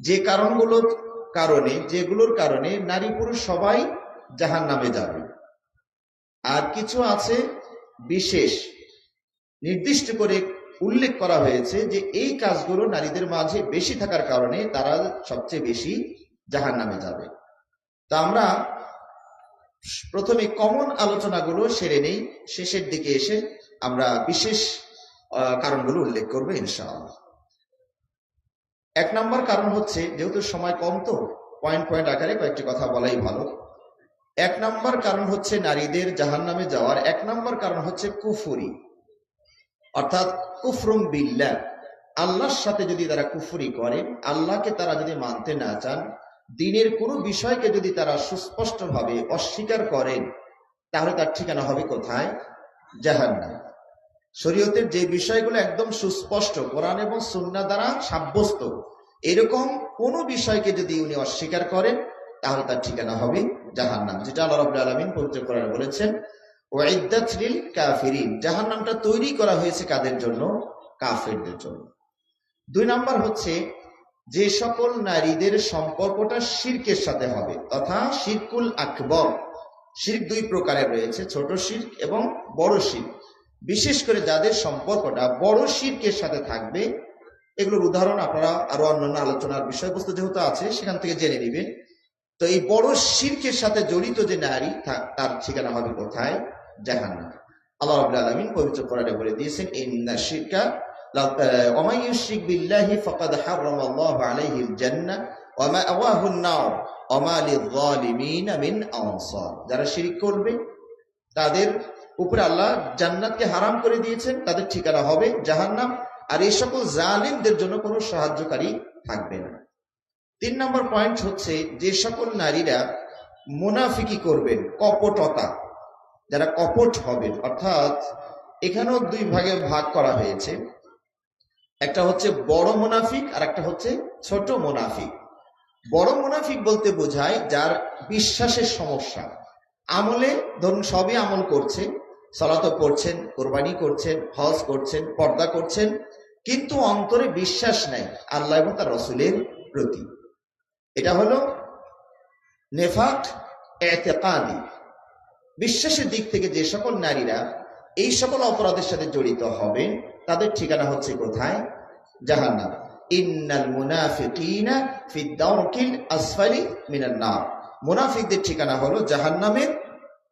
যে কারণগুলোর কারণে, যেগুলোর কারণে নারী পুরুষ সবাই জাহান নামে যাবে। আর কিছু আছে বিশেষ, নির্দিষ্ট করে উল্লেখ করা হয়েছে যে এই কাজগুলো নারীদের মাঝে বেশি থাকার কারণে তারা সবচেয়ে বেশি জাহান নামে যাবে। তো আমরা প্রথমে কমন আলোচনাগুলো সেরে নেই, শেষের দিকে এসে আমরা বিশেষ কারণগুলো উল্লেখ করব, ইনশাআল্লাহ। এক নম্বর কারণ হচ্ছে, যেহেতু সময় কম তো পয়েন্ট পয়েন্ট আকারে কয়েকটি কথা বলাই ভালো। এক নম্বর কারণ হচ্ছে নারীদের জাহান নামে যাওয়ার, এক নম্বর কারণ হচ্ছে কুফুরি। অর্থাৎ কুফরুম বিল্লাহ, আল্লাহর সাথে যদি তারা কুফুরি করেন আল্লাহকে তারা যদি মানতে না চান, দিনের কোনো বিষয়কে যদি তারা সুস্পষ্টভাবে অস্বীকার করেন, তাহলে তার ঠিকানা হবে কোথায়? জাহান্নাম। শরীয়তের যে বিষয়গুলো একদম সুস্পষ্ট, কোরআন এবং সুন্না দ্বারা সাব্যস্ত, এরকম কোন বিষয়কে যদি উনি অস্বীকার করেন, তাহলে তার ঠিকানা হবে জাহান্নাম, যেটা আল্লাহ রাব্বুল আলামিন পবিত্র কোরআনে বলেছেন কাফিরিন জাহান্নামটা তৈরি করা হয়েছে কাদের জন্য? কাফেরদের জন্য। দুই নাম্বার হচ্ছে, যে সকল নারীদের সম্পর্কটা শির্কের সাথে হবে, তথা শিরকুল আকবর, শির্ক দুই প্রকারের রয়েছে, ছোট শির্ক এবং বড় শির্ক। বিশেষ করে যাদের সম্পর্কটা বড় শিরকের সাথে থাকবে, এগুলোর উদাহরণ আপনারা আরও অন্যান্য আলোচনার বিষয়বস্তু যেহেতু আছে, সেখান থেকে জেনে নেবেন। তো এই বড় শিরকের সাথে জড়িত যে নারী তার ঠিকানা হবে কোথায়? জাহান্নাম। আল্লাহ আলামিন পবিত্র বলে দিয়েছেন, ইন্না শিরকা যারা শিরিক করবে, তাদের উপরে আল্লাহ জান্নাতকে হারাম করে দিয়েছেন, তাদের ঠিকানা হবে জাহান্নাম। আর এই সকল জালিমদের জন্য কোনো সাহায্যকারী থাকবে না। তিন নম্বর পয়েন্ট হচ্ছে যে সকল নারীরা মুনাফিকি করবেন, কপটতা, যারা কপট হবেন। অর্থাৎ এখানেও দুই ভাগে ভাগ করা হয়েছে। একটা হচ্ছে বড় মুনাফিক, আর একটা হচ্ছে ছোট মুনাফিক। বড় মুনাফিক বলতে বোঝায় যার বিশ্বাসের সমস্যা। আমলে, ধরুন সবই আমল করছে সলাত করছেন কোরবানি করছেন, হজ করছেন, পর্দা করছেন, কিন্তু অন্তরে বিশ্বাস নাই আল্লাহ এবং তার রসুলের প্রতি। এটা হলো নেফাক, এতেকাদি। বিশ্বাসের দিক থেকে যে সকল নারীরা এই সকল অপরাধের সাথে জড়িত হবেন, তাদের ঠিকানা হচ্ছে কোথায়? জাহান্নাম। ইন্নাল মুনাফিকিনা ফি আসফালি মিনান নার। মুনাফিকদের ঠিকানা হলো জাহান্নামের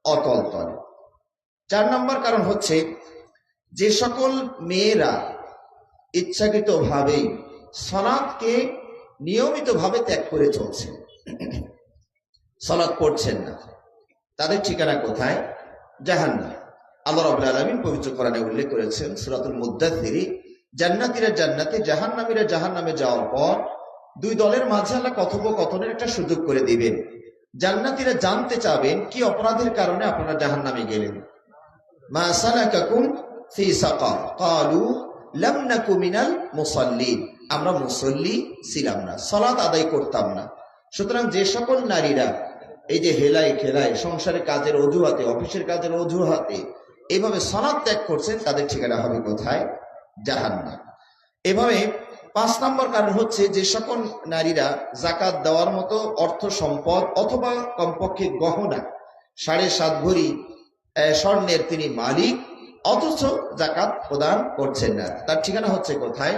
অতল তলে। চার নম্বর কারণ হচ্ছে, যে সকল মেয়েরা ইচ্ছাকৃতভাবেই সলাদকে নিয়মিতভাবে ত্যাগ করে চলছে সনাত পড়ছেন না। তাদের ঠিকানা কোথায়? জাহান্নাম। আল্লাহ রাব্বুল আলামিন পবিত্র কোরআনে উল্লেখ করেছেন, সূরাতুল মুদ্দাথিরি জান্নাতীরা জান্নাতে, জাহান্নামীরা জাহান্নামে যাওয়ার পর দুই দলের মাঝে আল্লাহ কথোপকথনের একটা সুযোগ করে দিবেন। জান্নাতীরা জানতে চাবেন কি অপরাধের কারণে আপনারা জাহান্নামে গেলেন। আমরা মুসল্লি ছিলাম না, সালাত আদায় করতাম না। সুতরাং যে সকল নারীরা এই যে হেলায় খেলায়, সংসারের কাজের অজুহাতে, অফিসের কাজের অজুহাতে এইভাবে সনাদ ত্যাগ করছেন, তাদের ঠিকানা হবে কোথায়? জাহান্নাম। এভাবে পাঁচ নম্বর কারণ হচ্ছে যে সকল নারীরা জাকাত দেওয়ার মতো অর্থ সম্পদ অথবা কমপক্ষে গহনা, সাড়ে সাত ভরি স্বর্ণের তিনি মালিক, অথচ জাকাত প্রদান করছেন না। তার ঠিকানা হচ্ছে কোথায়?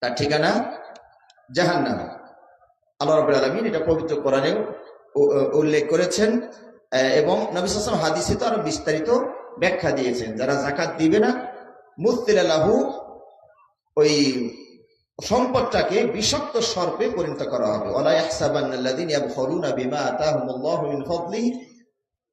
তার ঠিকানা জাহান্নাম। আল্লাহ রাব্বুল আলামিন এটা পবিত্র কোরআনেও উল্লেখ করেছেন এবং নবী সাল্লাল্লাহু আলাইহি হাদিসে তো আরও বিস্তারিত ব্যাখ্যা দিয়েছেন। যারা জাকাত দিবে না মুস্তিলাহু ওই সম্পদটাকে বিষাক্ত সর্পে পরিণত করা হবে।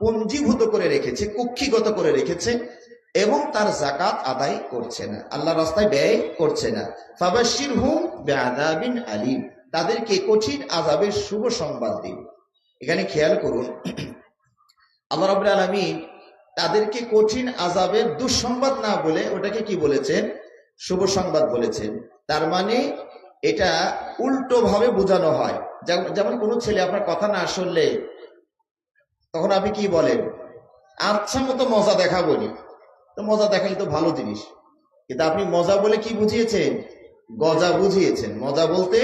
পুঞ্জীভূত করে রেখেছে, কুক্ষিগত করে রেখেছে এবং তার জাকাত আদায় করছে না। আল্লাহ রাস্তায় ব্যয় করছে না। ফাবাশশিরহুম বিআযাবিন আলীম। তাদেরকে কঠিন আজাবের শুভ সংবাদ দিন। এখানে খেয়াল করুন, আল্লাহ রাব্বুল আলামিন তাদেরকে কঠিন আজাবের দুঃসংবাদ না বলে ওটাকে কি বলেছেন? শুভ সংবাদ বলেছেন। তার মানে এটা উল্টো ভাবে বোঝানো হয়। যেমন কোনো ছেলে আপনার কথা না শুনলে তখন আপনি কি বলেন? আচ্ছা মতো মজা দেখাবনি তো মজা দেখালে তো ভালো জিনিস। কিন্তু আপনি মজা বলে কি বুঝিয়েছেন? গজা বুঝিয়েছেন। মজা বলতে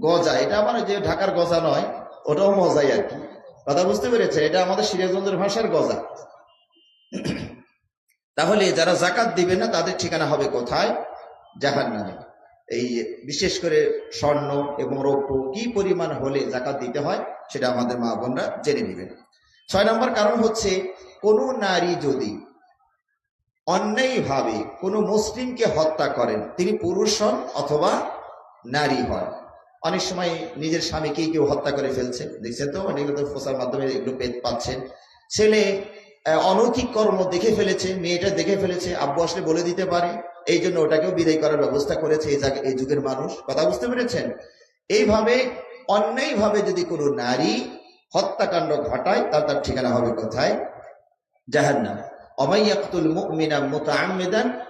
গজা। এটা আমার যে ঢাকার গজা নয়, ওটাও মজাই আর কি। কথা বুঝতে পেরেছেন? এটা আমাদের সিরাজগঞ্জের ভাষার গজা। তাহলে যারা জাকাত দিবে না, তাদের ঠিকানা হবে কোথায়? জাহান নামে এই বিশেষ করে স্বর্ণ এবং রৌপ্য কি পরিমাণ হলে জাকাত দিতে হয়, সেটা আমাদের মা বোনরা জেনে নেবেন। ছয় নম্বর কারণ হচ্ছে, কোনো নারী যদি অন্যায়ভাবে কোনো মুসলিমকে হত্যা করেন, তিনি পুরুষ হন অথবা নারী হন। অনেক সময় নিজের স্বামীকেই কেউ হত্যা করে ফেলছে। দেখছেন তো, অনেক ফোসার মাধ্যমে এগুলো পাচ্ছেন। ছেলে অনৈতিক কর্ম দেখে ফেলেছে, মেয়েটা দেখে ফেলেছে, আব্বু আসলে বলে দিতে পারে, এই জন্য ওটাকেও বিদায় করার ব্যবস্থা করেছে এই যুগের মানুষ। কথা বুঝতে পেরেছেন? এইভাবে, অন্যায়ভাবে যদি কোনো নারী হত্যাকাণ্ড ঘটায়, তার তার ঠিকানা হবে কোথায়? জাহান্নাম। অমাইয়াক্তুল মুমিনা মুতাআম্মিদান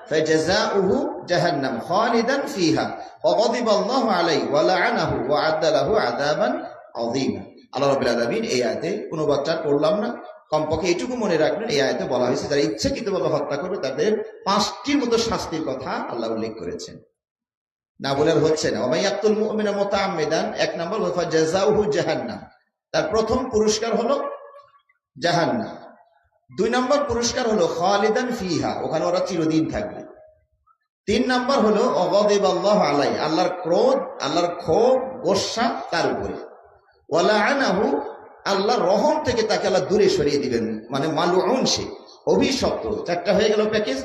ফিহা। না। কমপক্ষে এটুকু মনে রাখবেন আয়তে বলা হয়েছে হত্যা করবে, তাদের পাঁচটির মতো শাস্তির কথা আল্লাহ উল্লেখ করেছেন। না বলে হচ্ছে না। অমাই আক্তুল মোমিনা মোতা আমেদান এক নম্বর জাহান্নাম। তার প্রথম পুরস্কার হলো জাহান্নাম। দুই নম্বর পুরস্কার হলো খালিদান ফিহা, ওখানে ওরা চিরদিন থাকবে। তিন নম্বর হলো অগদেব আল্লাহ আলাই আল্লাহর ক্রোধ, আল্লাহর ক্ষোভ, গোসা তার উপরে। ওয়ালা আনাহু আল্লাহর রহম থেকে তাকে আল্লাহ দূরে সরিয়ে দিবেন মানে মালু সে, অভিশপ্ত। চারটা হয়ে গেল প্যাকেজ।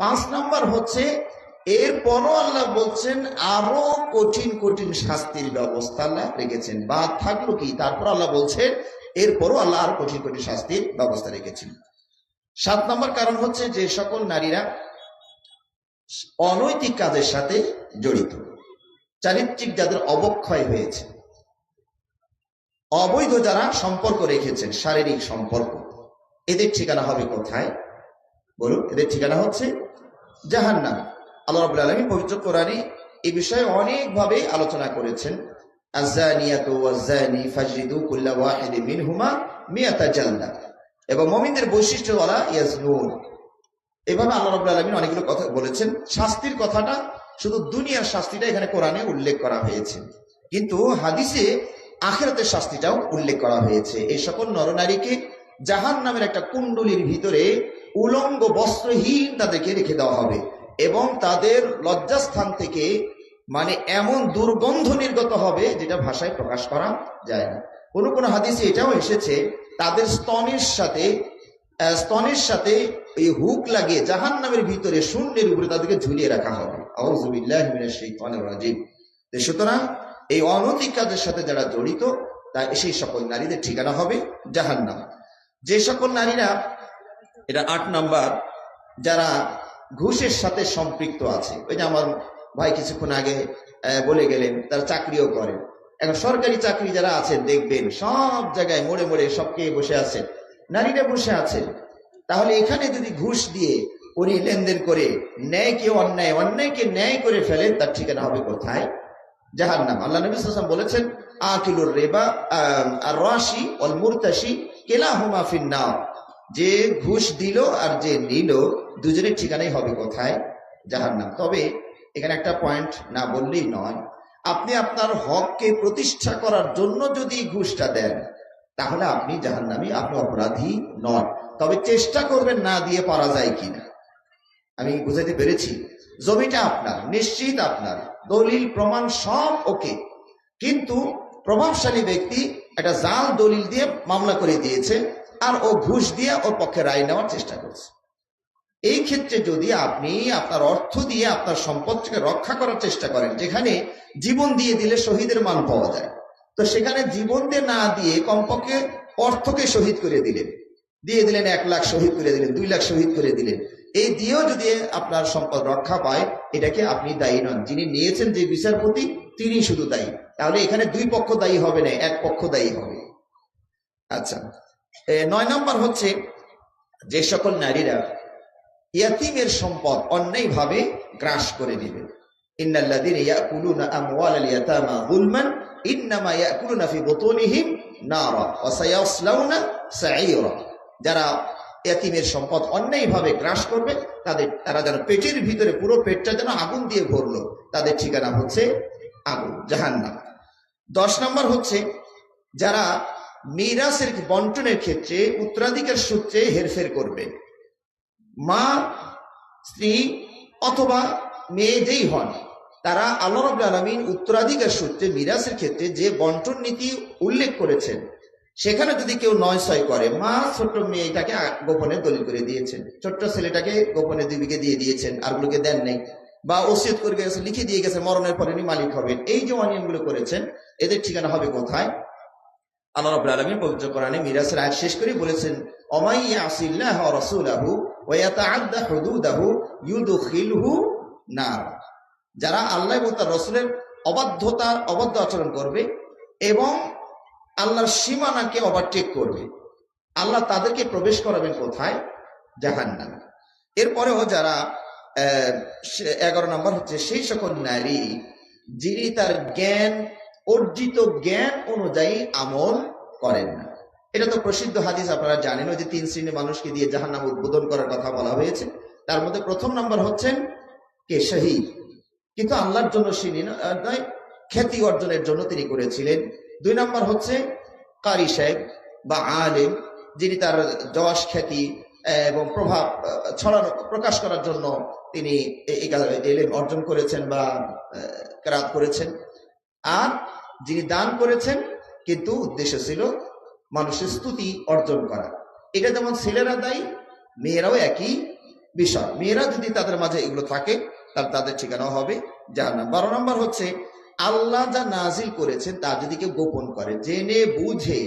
পাঁচ নম্বর হচ্ছে এরপরও আল্লাহ বলছেন, আরও কঠিন কঠিন শাস্তির ব্যবস্থা আল্লাহ রেখেছেন। বা থাকল কি? তারপর আল্লাহ বলছেন, এরপরও আল্লাহ আরও কঠিন কঠিন শাস্তির ব্যবস্থা রেখেছেন। সাত নম্বর কারণ হচ্ছে যে সকল নারীরা অনৈতিক কাজের সাথে জড়িত। চারিত্রিক যাদের অবক্ষয় হয়েছে। অবৈধ যারা সম্পর্ক রেখেছেন, শারীরিক সম্পর্ক। এদের ঠিকানা হবে কোথায়? বলুন, এদের ঠিকানা হচ্ছে জাহান্নাম। আল্লাহ রাবুল আলমী পবিত্র কোরআনে এই বিষয়ে অনেকভাবে আলোচনা করেছেন। এভাবে অনেকগুলো কথা বলেছেন। শাস্তির কথাটা শুধু দুনিয়ার শাস্তিটা এখানে কোরআনে উল্লেখ করা হয়েছে। কিন্তু হাদিসে আখেরাতের শাস্তিটাও উল্লেখ করা হয়েছে। এই সকল নরনারীকে জাহান নামের একটা কুণ্ডলির ভিতরে উলঙ্গ বস্ত্রহীন তাদেরকে রেখে দেওয়া হবে। এবং তাদের লজ্জাস্থান থেকে মানে এমন দুর্গন্ধ নির্গত হবে যেটা ভাষায় প্রকাশ করা যায় না। কোন কোন হাদিসে এটাও এসেছে, তাদের স্তনের সাথে স্তনের সাথে এই হুক লাগিয়ে জাহান নামের ভিতরে শূন্যের উপরে তাদেরকে ঝুলিয়ে রাখা হবে। সুতরাং এই অনৈতিক কাজের সাথে যারা জড়িত তা সেই সকল নারীদের ঠিকানা হবে জাহান্নাম। যে সকল নারীরা, এটা আট নাম্বার, যারা ঘুষের সাথে সম্পৃক্ত আছে। ওই যে আমার ভাই কিছুক্ষণ আগে বলে গেলেন, তারা চাকরিও করেন। এখন সরকারি চাকরি যারা আছেন দেখবেন, সব জায়গায় মোড়ে মোড়ে সবকে বসে আছেন নারীরা বসে আছেন তাহলে এখানে যদি ঘুষ দিয়ে উনি লেনদেন করে ন্যায়কে অন্যায়, অন্যায়কে ন্যায় করে ফেলেন, তার ঠিকানা হবে কোথায়? জাহার নাম আল্লাহ নবী সাল্লাম বলেছেন, আকিলুর রেবা আর রাশি অল মুরতাশি কেলা হুমা ফিন্নাম যে ঘুষ দিল আর যে নিল, দুজনের ঠিকানাই হবে কোথায়? জাহার নাম তবে এখানে একটা পয়েন্ট না বললেই নয়, আপনি আপনার হককে প্রতিষ্ঠা করার জন্য যদি ঘুষটা দেন, তাহলে আপনি জাহান নামে আপনি অপরাধী নন। তবে চেষ্টা করবেন না দিয়ে পারা যায় কিনা। আমি বুঝাতে পেরেছি, জমিটা আপনার, নিশ্চিত আপনার, দলিল, প্রমাণ সব ওকে। কিন্তু প্রভাবশালী ব্যক্তি একটা জাল দলিল দিয়ে মামলা করে দিয়েছে আর ও ঘুষ দিয়ে ওর পক্ষে রায় নেওয়ার চেষ্টা করছে। এই ক্ষেত্রে যদি আপনি আপনার অর্থ দিয়ে আপনার সম্পদকে রক্ষা করার চেষ্টা করেন, যেখানে জীবন দিয়ে দিলে শহীদের মান পাওয়া যায়, তো সেখানে জীবন দিয়ে না দিয়ে কমপক্ষে অর্থকে শহীদ করে দিলেন। দিয়ে দিলেন এক লাখ শহীদ করে দিলেন, দুই লাখ শহীদ করে দিলেন। এই দিয়েও যদি আপনার সম্পদ রক্ষা পায়, এটাকে আপনি দায়ী নন। যিনি নিয়েছেন যে বিচারপতি, তিনি শুধু দায়ী। তাহলে এখানে দুই পক্ষ দায়ী হবে না, এক পক্ষ দায়ী হবে। আচ্ছা। নয় নম্বর হচ্ছে যে সকল নারীরা ইয়াতিমের সম্পদ অন্যায়ভাবে গ্রাস করে নেবে যারা সম্পদ গ্রাস করবে, তাদের, তারা পেটের ভিতরে পুরো পেটটা যেন আগুন দিয়ে ভরলো, তাদের ঠিকানা হচ্ছে আগুন, জাহান্নাম। দশ নম্বর হচ্ছে যারা মিরাসের বন্টনের ক্ষেত্রে উত্তরাধিকার সূত্রে হেরফের করবে। মা, স্ত্রী অথবা মেয়ে যেই হন, তারা আল্লাহ রব আলমিন উত্তরাধিকার সূত্রে মিরাসের ক্ষেত্রে যে বন্টন নীতি উল্লেখ করেছেন, সেখানে যদি কেউ নয় ছয় করে, মা ছোট্ট মেয়েটাকে গোপনে দলিল করে দিয়েছেন। ছোট্ট ছেলেটাকে গোপনে দুই বিঘে দিয়ে দিয়েছেন আরগুলোকে দেন নেই। বা ওসিয়ত করে গেছে, লিখে দিয়ে গেছে, মরণের পরে মালিক হবেন। এই যে অনিয়মগুলো করেছেন, এদের ঠিকানা হবে কোথায়? আল্লাহ রাব্বুল আলামিন পবিত্র কোরআনে মিরাসের আয়াত শেষ করে বলেছেন ইউদখিলহু নার। যারা আল্লাহ এবং তার রসুলের অবাধ্যতা অবাধ্য আচরণ করবে এবং আল্লাহর সীমানাকে ওভারটেক করবে। আল্লাহ তাদেরকে প্রবেশ করাবেন কোথায়? জাহান্নামে। এরপরেও যারা এগারো নম্বর হচ্ছে, সেই সকল নারী যিনি তার জ্ঞান অর্জিত জ্ঞান অনুযায়ী আমল করেন না। এটা তো প্রসিদ্ধ হাদিস, আপনারা জানেন যে তিন শ্রেণির মানুষকে দিয়ে জাহান নাম উদ্বোধন করার কথা বলা হয়েছে। তার মধ্যে প্রথম নাম্বার হচ্ছেন কে? শহীদ। কিন্তু আল্লাহর জন্য নয়, খ্যাতি অর্জনের জন্য তিনি করেছিলেন। দুই নম্বর হচ্ছে কারি সাহেব বা আলেম, যিনি তার যশ খ্যাতি এবং প্রভাব ছড়ানো, প্রকাশ করার জন্য তিনি এলেম অর্জন করেছেন বা কেরাত করেছেন। আর যিনি দান করেছেন, কিন্তু উদ্দেশ্য ছিল মানুষের স্তুতি অর্জন করা। এটা যেমন ছেলেরা দায়ী মেয়েরাও একই বিষয়। মেয়েরা যদি তাদের মাঝে এগুলো থাকে তাহলে তাদের ঠিকানাও হবে যার নাম বারো নম্বর হচ্ছে, আল্লাহ যা নাজিল করেছেন, তা যদি কেউ গোপন করে, জেনে বুঝে।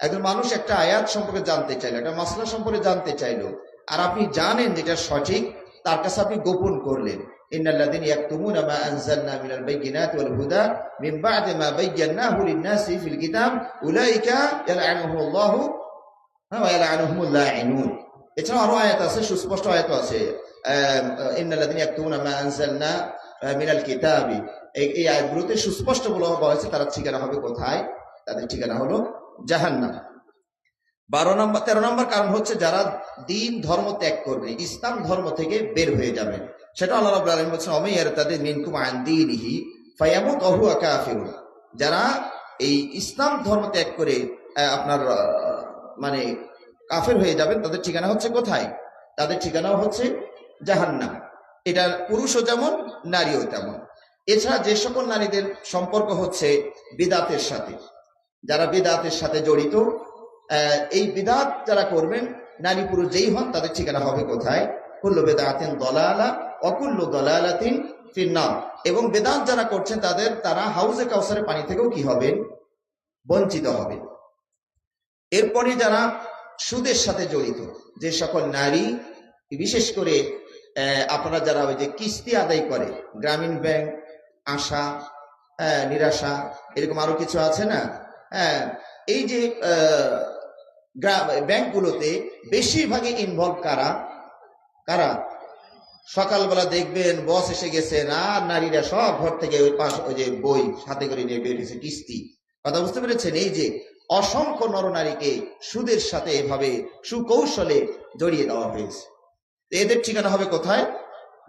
একজন মানুষ একটা আয়াত সম্পর্কে জানতে চাইলো, একটা মাসলা সম্পর্কে জানতে চাইলো, আর আপনি জানেন যেটা সঠিক, তার কাছে আপনি গোপন করলেন। মা আনজালনা মিনাল বাইয়িনাতি ওয়াল হুদা মিন বা'দি মা বায়্যানাহু লিন-নাসি ফিল কিতাব উলাইকা ইয়ালআনুহুমুল্লাহু ওয়া ইয়ালআনুহুমুল লাঈনুন এছাড়াও আরও আয়াত আছে, সুস্পষ্ট আয়াত আছে এই আয়াতগুলোতে সুস্পষ্ট বলা হয়েছে তার ঠিকানা হবে কোথায়? তাদের ঠিকানা হলো জাহান্নাম। বারো নম্বর, তেরো নম্বর কারণ হচ্ছে যারা দিন ধর্ম ত্যাগ করবে, ইসলাম ধর্ম থেকে বের হয়ে যাবে। সেটা আল্লাহ রাব্বুল আলামিন বলছেন অমাইয়ার তাদের মিনকুম আন দীনিহি ফায়ামুত ওয়া হুয়া কাফিরুন যারা এই ইসলাম ধর্ম ত্যাগ করে আপনার মানে কাফের হয়ে যাবেন, তাদের ঠিকানা হচ্ছে কোথায়? তাদের ঠিকানাও হচ্ছে জাহান্নাম। এটা পুরুষও যেমন, নারীও তেমন। এছাড়া যে সকল নারীদের সম্পর্ক হচ্ছে বিদাতের সাথে। যারা বিদাতের সাথে জড়িত এই বিদাত যারা করবেন, নারী পুরুষ যেই হন, তাদের ঠিকানা হবে কোথায়? কুল্লু বেদাতিন দলালা অকুল্লু দলালাতিন ফিন্নার। এবং বেদান্ত যারা করছেন তাদের, তারা হাউজে কাউসারের পানি থেকেও কি হবেন? বঞ্চিত হবে এরপরে যারা সুদের সাথে জড়িত, যে সকল নারী, বিশেষ করে আপনারা যারা ওই যে কিস্তি আদায় করে, গ্রামীণ ব্যাংক, আশা নিরাশা, এরকম আরও কিছু আছে না? হ্যাঁ এই যে ব্যাংকগুলোতে বেশিরভাগই ইনভলভ কারা? কারা? সকালবেলা দেখবেন বস এসে গেছেন আর নারীরা সব ঘর থেকে ওই পাশ, ওই যে বই সাথে করে নিয়ে বেরিয়েছে কিস্তি। কথা বুঝতে পেরেছেন? এই যে অসংখ্য নরনারীকে সুদের সাথে এভাবে সুকৌশলে জড়িয়ে দেওয়া হয়েছে। এদের ঠিকানা হবে কোথায়?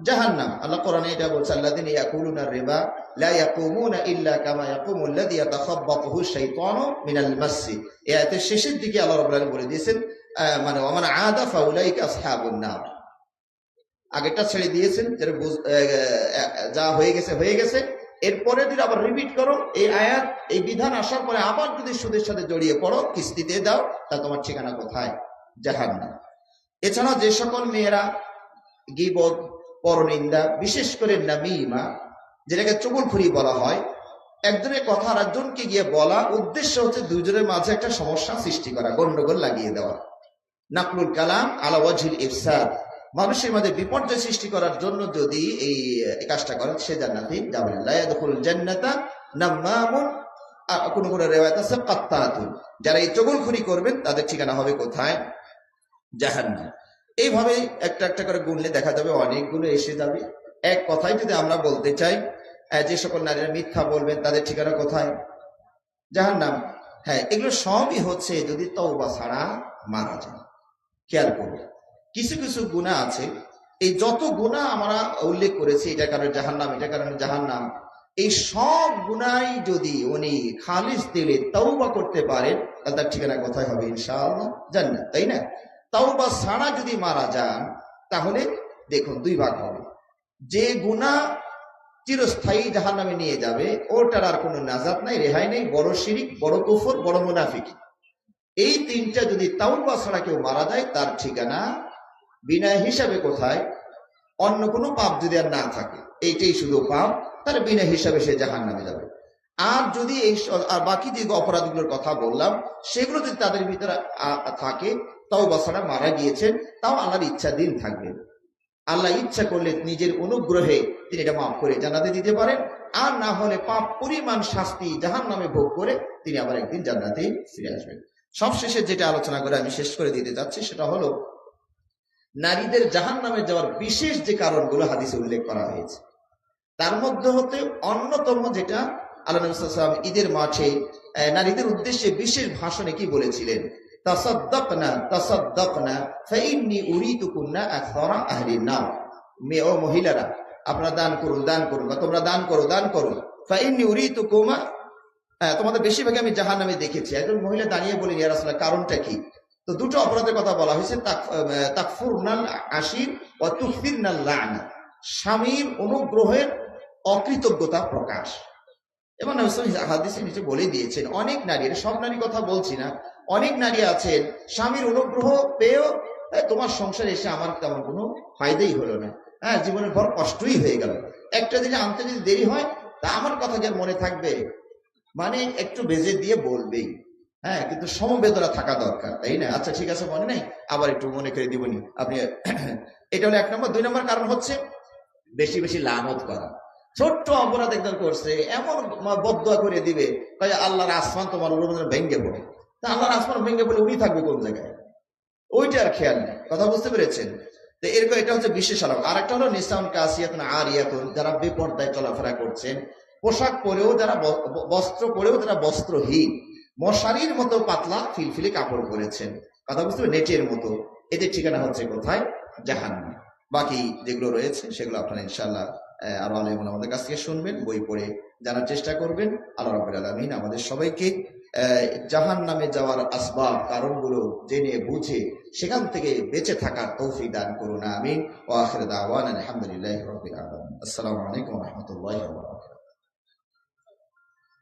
জাহান্নাম। আল্লাহ কোরআনে এটা বলছে, আল্লাযিনা ইয়াকুলুনা রিবা, লা ইয়াকুমুনা ইল্লা কামা ইয়াকুমুল লাযী ইয়াতাখাব্বাতুহু শাইতানু মিনাল মাসসি এই আয়াতের শেষের দিকে আল্লাহ রাব্বুল আলামিন বলে দিয়েছেন মানে ওমান আদা ফাউলাইকা আসহাবুন নার। আগেরটা ছেড়ে দিয়েছেন যেটা যা হয়ে গেছে হয়ে গেছে। এরপরে যদি আবার রিপিট করো, এই আয়াত, এই বিধান আসার পরে আবার যদি সুদের সাথে জড়িয়ে পড়ো, কিস্তিতে দাও, তা তোমার ঠিকানা কোথায়? জাহান্নাম। এছাড়া যে সকল মেয়েরা গিবদ পরনিন্দা, বিশেষ করে নামিমা যেটাকে চুগলখুরি বলা হয়, একজনের কথা আর একজনকে গিয়ে বলা, উদ্দেশ্য হচ্ছে দুজনের মাঝে একটা সমস্যা সৃষ্টি করা, গন্ডগোল লাগিয়ে দেওয়া। নাকলুল কালাম আলা ওয়াজিল ইফসাদ। মানুষের মাঝে বিপর্যয় সৃষ্টি করার জন্য যদি এই কাজটা করেন সে জান্নাতে। যাবেন না লা ইয়াদখুলুল জান্নাতা নাম্মামুন কোন কোন রেওয়ায়ত আছে, কাত্তাতুন। যারা এই চগলখড়ি করবেন, তাদের ঠিকানা হবে কোথায়? জাহান্নাম। এইভাবে একটা একটা করে গুনলে দেখা যাবে অনেকগুলো এসে যাবে। এক কথায় যদি আমরা বলতে চাই যে সকল নারীরা মিথ্যা বলবেন, তাদের ঠিকানা কোথায়? জাহান্নাম। হ্যাঁ এগুলো সবই হচ্ছে যদি তওবা ছাড়া মারা যায়। খেয়াল করবে কিছু কিছু গুণা আছে। এই যত গুণা আমরা উল্লেখ করেছি এটা কারণে জাহান্নাম এটা কারণে জাহান্নাম। এই সব গুণাই যদি উনি খালিস দিলে তওবা করতে পারেন, তাহলে তার ঠিকানা কোথায় হবে? ইনশাআল্লাহ জান্নাত, তাই না? তওবা ছাড়া যদি মারা যান, তাহলে দেখুন, দুই ভাগ হবে। যে গুণা চিরস্থায়ী জাহান্নামে নিয়ে যাবে, ওটার আর কোনো নাজাত নাই, রেহাই নেই, বড় শিরিক, বড় কুফর, বড় মুনাফিক। এই তিনটা যদি তাওবা ছাড়া কেউ মারা যায়, তার ঠিকানা বিনা হিসাবে কোথায়? অন্য কোনো পাপ যদি আর না থাকে, এইটাই শুধু পাপ, তাহলে বিনা হিসাবে সে জাহান নামে যাবে। আর যদি এই আর বাকি যে অপরাধগুলোর কথা বললাম, সেগুলো যদি তাদের ভিতরে থাকে তাও বছরা মারা গিয়েছেন, তাও আল্লাহর ইচ্ছা দিন থাকবে। আল্লাহ ইচ্ছা করলে নিজের অনুগ্রহে তিনি এটা মাফ করে জানাতে দিতে পারেন, আর না হলে পাপ পরিমাণ শাস্তি জাহান নামে ভোগ করে তিনি আবার একদিন জান্নাতে ফিরে আসবেন। সবশেষে যেটা আলোচনা করে আমি শেষ করে দিতে যাচ্ছি সেটা হলো নারীদের জাহান নামে যাওয়ার বিশেষ যে কারণগুলো হাদিসে উল্লেখ করা হয়েছে। তার মধ্যে হতে অন্যতম যেটা আল্লাহ নবী সাল্লাল্লাহু আলাইহি ওয়াসাল্লাম ঈদের মাঠে নারীদের উদ্দেশ্যে বিশেষ ভাষণে কি বলেছিলেন? মহিলারা আপনারা দান করুন দান তোমরা দান করো দান করো। হ্যাঁ, তোমাদের বেশিরভাগ আমি জাহান নামে দেখেছি। একজন মহিলা দাঁড়িয়ে বলেন রাসূলুল্লাহ কারণটা কি? তো দুটো অপরাধের কথা বলা হয়েছে তাকফুরনাল আশির ও তুফিরনাল লানা স্বামীর অনুগ্রহের অকৃতজ্ঞতা প্রকাশ। এবং নবী সাল্লাল্লাহু আলাইহি হাদিসে নিচে বলে দিয়েছেন, অনেক নারী সব নারীর কথা বলছি না, অনেক নারী আছেন, স্বামীর অনুগ্রহ পেয়েও তোমার সংসারে এসে আমার তেমন কোনো ফায়দাই হলো না। হ্যাঁ জীবনের ভর কষ্টই হয়ে গেল। একটা দিনে আনতে যদি দেরি হয়, তা আমার কথা যে মনে থাকবে? মানে একটু বেজে দিয়ে বলবেই। হ্যাঁ কিন্তু সমবেদনা থাকা দরকার, তাই না? আচ্ছা ঠিক আছে, মনে নাই? আবার একটু মনে করে দিবনি আপনি, এটা হলো এক নম্বর। দুই নম্বর কারণ হচ্ছে বেশি বেশি লানত করা। ছোট্ট অপরাধ একদম করছে, এমন বদয়া করে দিবে তাই আল্লাহর আসমান তোমার উপর ভেঙ্গে পড়ে। তা আল্লাহর আসমান ভেঙ্গে পড়ে উনি থাকবে কোন জায়গায়? ওইটা আর খেয়াল নেই। কথা বুঝতে পেরেছেন? তো এরকম এটা হচ্ছে বিশেষ আলাপ। আর একটা হলো নিসাউন কাসিয়াতুন আরিয়াতুন, যারা বেপর্দায় চলাফেরা করছেন পোশাক পরেও যারা বস্ত্র পরেও যারা বস্ত্রহীন। মশারির মতো পাতলা ফিলফিলি কাপড় পরেছেন। কথা বুঝতে পেরেন? নেটের মতো। এদের ঠিকানা হচ্ছে কোথায়? জাহান্নাম। বাকি যেগুলো রয়েছে, সেগুলো আপনারা ইনশাল্লাহ আরও আলেমন আমাদের কাছ থেকে শুনবেন, বই পড়ে জানার চেষ্টা করবেন। আল্লাহ রাব্বুল আলামিন আমাদের সবাইকে জাহান নামে যাওয়ার আসবাব, কারণগুলো জেনে, বুঝে, সেখান থেকে বেঁচে থাকার তৌফি দান করুন। আমিন। ও আখির দাওয়ান আলহামদুলিল্লাহ আলামিন। আসসালামু আলাইকুম রাহমাতুল্লাহি